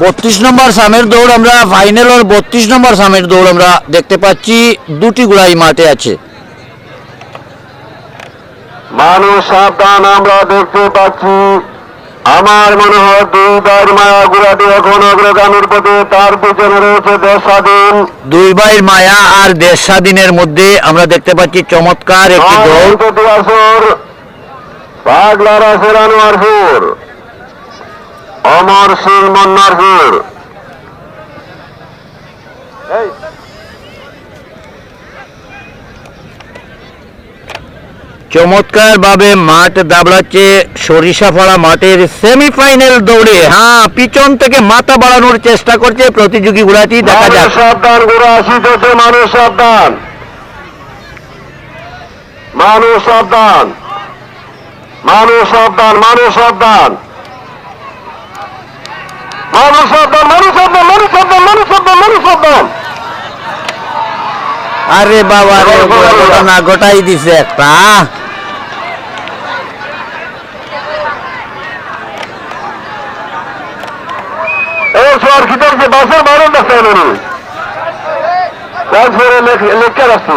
বত্রিশ নম্বর সামের দৌড় আমরা ফাইনাল ওর বত্রিশ নম্বর সামের দৌড় আমরা দেখতে পাচ্ছি দুটি গুড়াই মাঠে আছে। মানুষ সাবধান আমরা দেখতে পাচ্ছি। আমার মনে হয় মায়া গুড়াটি এখন অগ্রগামীর পথে তার পিছনে রয়েছে দেশ স্বাধীন। দুই ভাইয়ের মায়া আর দেশ স্বাধীনের মধ্যে আমরা দেখতে পাচ্ছি চমৎকার একটি দৌড়। আসর পাগলার অমর সিং মন্নারপুর চমৎকার ভাবে মাঠ দাবড়াচ্ছে সরিষাপাড়া মাঠের সেমিফাইনাল দৌড়ে। হ্যাঁ পিছন থেকে মাথা বাড়ানোর চেষ্টা করছে প্রতিযোগী গুলাটি দেখা যাক। সাবধান আসিতেছে মানুষ সাবধান। মানুষ সাবধান। মানুষ সাবধান মানুষ সাবধান। মানুষ সাবধান মানুষ সাবধান মানুষ সাবধান মানুষ সাবধান মানুষ সাবধান আরে বাবা রে ঘটনা ঘটাই দিছে একটা। বাসের বারণ দেখতে হলো ট্রান্সফারে লেখা রাখছি।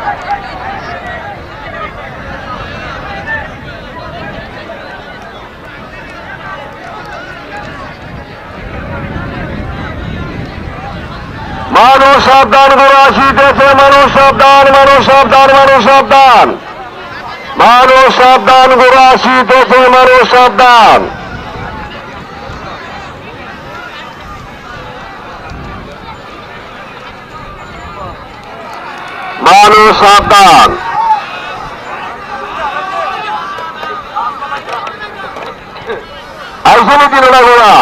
মানুষ সাবধান করে আসিতেছে, মানুষ সাবধান মানুষ সাবধান মানুষ সাবধান। মানুষ সাবধান করে আসিতেছে, মানুষ সাবধান। মানুষ সাবধান। আসলে দিন ওরা